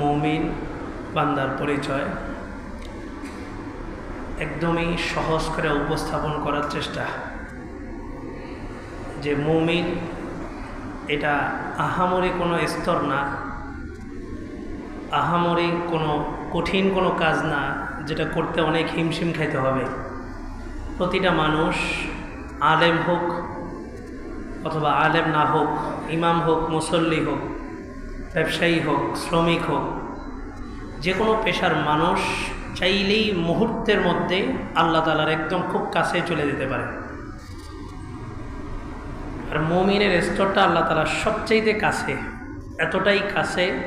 মমিন বান্দার পরিচয় একদমই সহজ করে উপস্থাপন করার চেষ্টা। যে মমিন, এটা আহামরি কোনো স্তর না, আহামরি কোনো কঠিন কোনো কাজ না, যেটা করতে অনেক হিমশিম খাইতে হবে। প্রতিটা মানুষ আলেম হোক অথবা আলেম না হোক, ইমাম হোক, মুসল্লি হোক ব্যবসায়ী হোক, শ্রমিক হোক, যে কোনো পেশার মানুষ চাইলেই মুহূর্তের মধ্যে আল্লাহ তালার একদম খুব কাছে চলে যেতে পারে। আর মমিনের স্তরটা আল্লাহ তালার সবচাইতে কাছে, এতটাই কাছে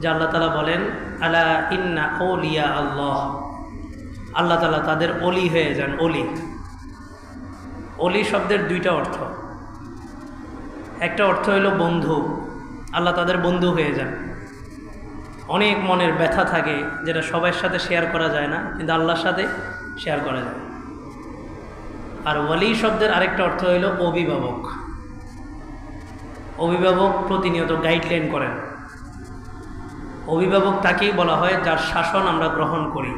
যে আল্লাহ তালা বলেন, আলা ইন্না ওলিয়া আল্লাহ। আল্লাহ তালা তাদের অলি হয়ে যান, অলি। অলি শব্দের দুইটা অর্থ। একটা অর্থ হলো বন্ধু। আল্লাহ তাদের বন্ধু হয়ে যান। অনেক মনের ব্যথা থাকে যেটা সবার সাথে শেয়ার করা যায় না, কিন্তু আল্লাহর সাথে শেয়ার করা যায়। আর ওয়ালি শব্দের আরেকটা অর্থ হইল অভিভাবক। অভিভাবক প্রতিনিয়ত গাইডলাইন করেন। অভিভাবক তাকেই বলা হয় যার শাসন আমরা গ্রহণ করি।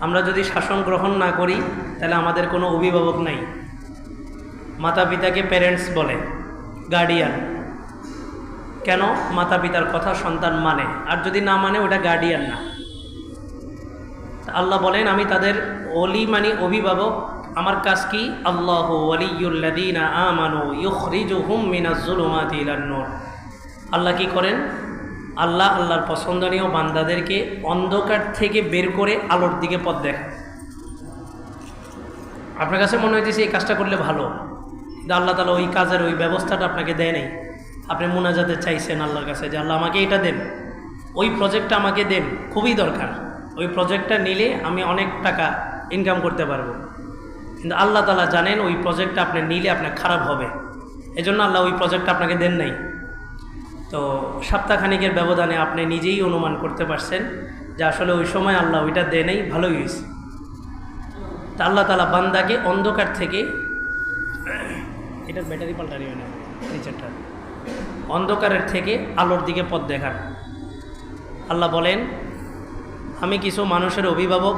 আমরা যদি শাসন গ্রহণ না করি, তাহলে আমাদের কোনো অভিভাবক নাই। মাতা পিতাকে প্যারেন্টস বলে গার্ডিয়ান কেন মাতা পিতার কথা সন্তান মানে? আর যদি না মানে ওটা গার্ডিয়ান না। আল্লাহ বলেন, আমি তাদের অলি মানি অভিভাবক। আমার কাজ কি? আল্লাহ ইলান-নূর আল্লাহ কি করেন? আল্লাহ আল্লাহর পছন্দনীয় বান্দাদেরকে অন্ধকার থেকে বের করে আলোর দিকে পথ দেখায় আপনার কাছে মনে হইতেছে এই কাজটা করলে ভালো। কিন্তু আল্লাহ তালা ওই কাজের ওই ব্যবস্থাটা আপনাকে দেয় নাই। আপনি মোনাজাতে চাইছেন আল্লাহর কাছে যে আল্লাহ আমাকে এটা দেন। ওই প্রজেক্টটা আমাকে দেন, খুবই দরকার। ওই প্রজেক্টটা নিলে আমি অনেক টাকা ইনকাম করতে পারব। কিন্তু আল্লাহ তালা জানেন ওই প্রজেক্টটা আপনি নিলে আপনার খারাপ হবে। এজন্য আল্লাহ ওই প্রজেক্টটা আপনাকে দেন নাই। তো সপ্তাহখানিকের ব্যবধানে আপনি নিজেই অনুমান করতে পারছেন যে আসলে ওই সময় আল্লাহ ওইটা দেয় নাই ভালোই হয়েছে। তা আল্লাহ তালা বান্দাকে অন্ধকার থেকে এটার ব্যাটারি পাল্টারি হয় না নিচেরটা অন্ধকারের থেকে আলোর দিকে পথ দেখান আল্লাহ বলেন, আমি কিছু মানুষের অভিভাবক,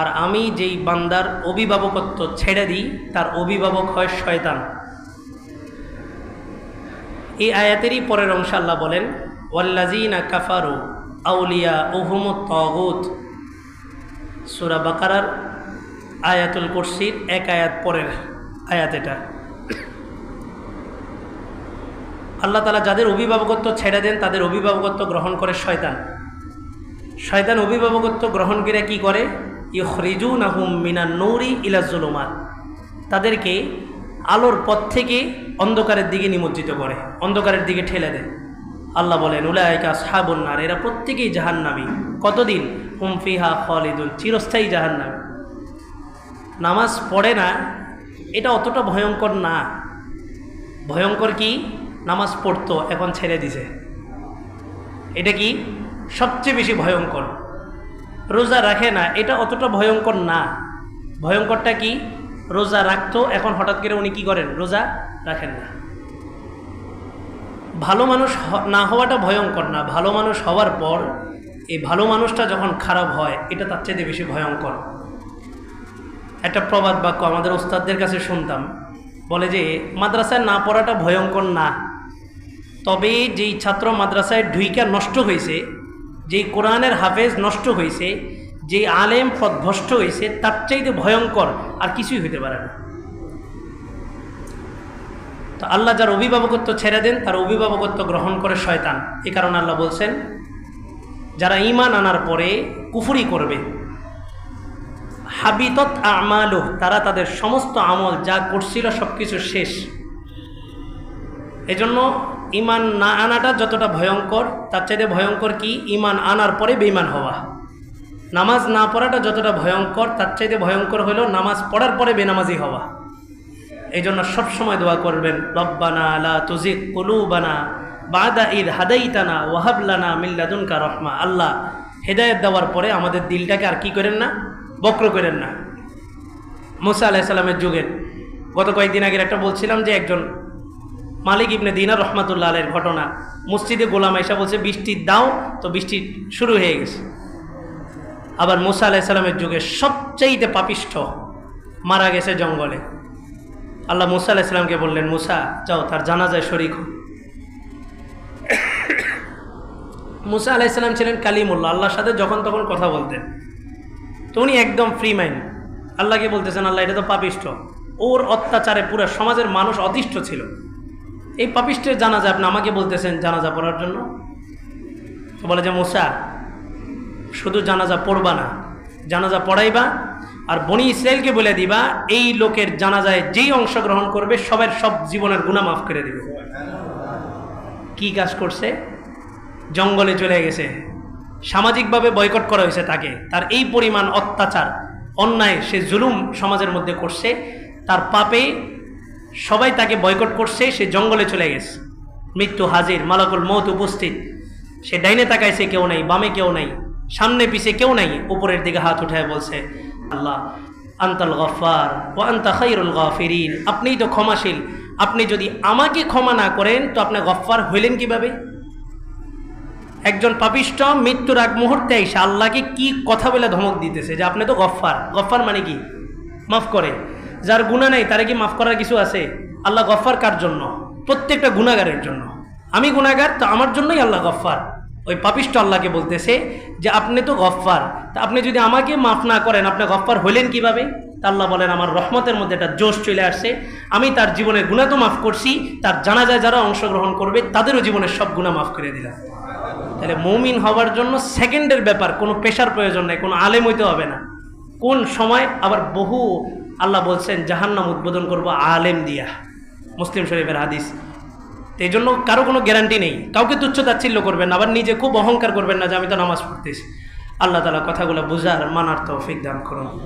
আর আমি যেই বান্দার অভিভাবকত্ব ছেড়ে দিই, তার অভিভাবক হয় শয়তান। এই আয়াতেরই পরের অংশ আল্লাহ বলেন ওয়াল্লাজিনা কাফারু আউলিয়া ওহুম তগুত সুরা বাকারার আয়াতুল কুরসির এক আয়াত পরের আয়াত এটা। আল্লাহ তালা যাদের অভিভাবকত্ব ছেড়ে দেন, তাদের অভিভাবকত্ব গ্রহণ করে শয়তান। শয়তান অভিভাবকত্ব গ্রহণ করে কি করে? ইহরিজু নাহুম মিনা নৌরি ইলাজুলুমাত তাদেরকে আলোর পথ থেকে অন্ধকারের দিকে নিমজ্জিত করে, অন্ধকারের দিকে ঠেলে দেয়। আল্লাহ বলেন উলায়কা সাবন্নার এরা প্রত্যেকেই জাহান্নামী। কতদিন? হুমফিহা ফলিদুল চিরস্থায়ী জাহান্নামী। নামাজ পড়ে না, এটা অতটা ভয়ঙ্কর না। ভয়ঙ্কর কি? নামাজ পড়তো, এখন ছেড়ে দিছে। এটা কি সবচেয়ে বেশি ভয়ঙ্কর? রোজা রাখে না, এটা অতটা ভয়ঙ্কর না। ভয়ঙ্করটা কি? রোজা রাখতো, এখন হঠাৎ করে উনি কি করেন? রোজা রাখেন না। ভালো মানুষ না হওয়াটা ভয়ঙ্কর না, ভালো মানুষ হওয়ার পর এই ভালো মানুষটা যখন খারাপ হয়, এটা তার চাইতে বেশি ভয়ঙ্কর। একটা প্রবাদ বাক্য আমাদের ওস্তাদদের কাছে শুনতাম, বলে যে, মাদ্রাসায় না পড়াটা ভয়ঙ্কর না। তবে যেই ছাত্র মাদ্রাসায় ঢুইকা নষ্ট হয়েছে, যেই কোরআনের হাফেজ নষ্ট হয়েছে যে আলেম পদভষ্ট হয়েছে, তার চাইতে ভয়ঙ্কর আর কিছুই হইতে পারে না। তো আল্লাহ যার অভিভাবকত্ব ছেড়ে দেন, তার অভিভাবকত্ব গ্রহণ করে শয়তান। এ কারণে আল্লাহ বলছেন, যারা ইমান আনার পরে কুফুরি করবে, হাবিতত আমালু তারা তাদের সমস্ত আমল যা করছিল সব কিছু শেষ। এজন্য ইমান না আনাটা যতটা ভয়ঙ্কর, তার চাইতে ভয়ঙ্কর কি? ইমান আনার পরে বেইমান হওয়া। নামাজ না পড়াটা যতটা ভয়ঙ্কর, তার চাইতে ভয়ঙ্কর হলো নামাজ পড়ার পরে বেনামাজি হওয়া। এই জন্য সবসময় দোয়া করবেন, রব্বানা লা তুজিক কুলুবানা বাদা ঈদ হাদাইতানা ওয়াহাবলানা মিল্লাদুনকা রহমা। আল্লাহ হেদায়ত দেওয়ার পরে আমাদের দিলটাকে আর কি করেন না? বক্র করেন না। মুসা আলাহিসাল্লামের যুগের গত কয়েকদিন আগের একটা বলছিলাম যে একজন মালিক ইবনে দিনা রহমাতুল্লাহ আলের ঘটনা। মসজিদে গোলাম আইসা বলছে বৃষ্টির দাও তো বৃষ্টি শুরু হয়ে গেছে। আবার মুসা আলাইসাল্লামের যুগে সবচাইতে পাপিষ্ঠ মারা গেছে জঙ্গলে। আল্লাহ মুসা আলাইসাল্লামকে বললেন, মুসা, যাও, তার জানাজায় শরিক হও। মুসা আলাইসাল্লাম ছিলেন কালিমুল্লাহ, আল্লাহর সাথে যখন তখন কথা বলতেন। তো উনি একদম ফ্রি মাইন্ড আল্লাহকে বলতেছেন, আল্লাহ, এটা তো পাপিষ্ঠ। ওর অত্যাচারে পুরো সমাজের মানুষ অতিষ্ঠ ছিল। এই পাপিষ্টের জানাজা আপনি আমাকে বলতেছেন জানাজা পড়ার জন্য। বলে যে, মুসা, শুধু জানাজা পড়বা না, জানাজা পড়াইবা আর বনি ইসরায়েলকে বলে দিবা, এই লোকের জানাজায় যেই অংশগ্রহণ করবে, সবার সব জীবনের গুণা মাফ করে দিবে। কি কাজ করছে? জঙ্গলে চলে গেছে। সামাজিকভাবে বয়কট করা হয়েছে তাকে। তার এই পরিমাণ অত্যাচার, অন্যায়, সে জুলুম সমাজের মধ্যে করছে। তার পাপে সবাই তাকে বয়কট করছে, সে জঙ্গলে চলে গেছে। মৃত্যু হাজির, মালাকুল মত উপস্থিত। সে ডাইনে তাকাইছে, কেউ নাই, বামে কেউ নাই, সামনে পিছে কেউ নাই, উপরের দিকে হাত উঠায় বলছে, আল্লাহ, আন্তাল গফার ও আন্তা খাইরুল গফিরিন। আপনিই তো ক্ষমাশীল, আপনি যদি আমাকে ক্ষমা না করেন, তো আপনি গফার হইলেন কীভাবে? একজন পাপিষ্ট মৃত্যুর আগ মুহূর্তে এসে আল্লাহকে কি কথা বলে ধমক দিতেছে যে আপনি তো গফার গফার মানে কি? মাফ করে। যার গুণা নেই, তারা কি মাফ করার কিছু আছে? আল্লাহ গফ্ফার কার জন্য? প্রত্যেকটা গুণাগারের জন্য। আমি গুণাগার তো আমার জন্যই আল্লাহ গফার। ওই পাপিষ্ট আল্লাহকে বলতেছে যে, আপনি তো গফ্ফার তা আপনি যদি আমাকে মাফ না করেন, আপনি গফার হইলেন কীভাবে? তা আল্লাহ বলেন, আমার রহমতের মধ্যে একটা জোশ চলে আসছে। আমি তার জীবনের গুণা তো মাফ করছি, তার জানাজায় যারা অংশগ্রহণ করবে, তাদেরও জীবনের সব গুণা মাফ করে দিলাম। তাহলে মৌমিন হওয়ার জন্য সেকেন্ডের ব্যাপার, কোনো পেশার প্রয়োজন নেই, কোনো আলেম হইতে হবে না। কোন সময় আবার বহু আল্লাহ বলছেন, জাহান্নাম উদ্বোধন করব আলেম দিয়া। মুসলিম শরীফের হাদিস। এই জন্য কারও কোনো গ্যারান্টি নেই। কাউকে তুচ্ছ তাচ্ছিল্য করবেন আবার নিজে খুব অহংকার করবেন না যে আমি তো নামাজ পড়তেছি। আল্লাহ তালা কথাগুলো বোঝার, মানার তৌফিক দান করুন।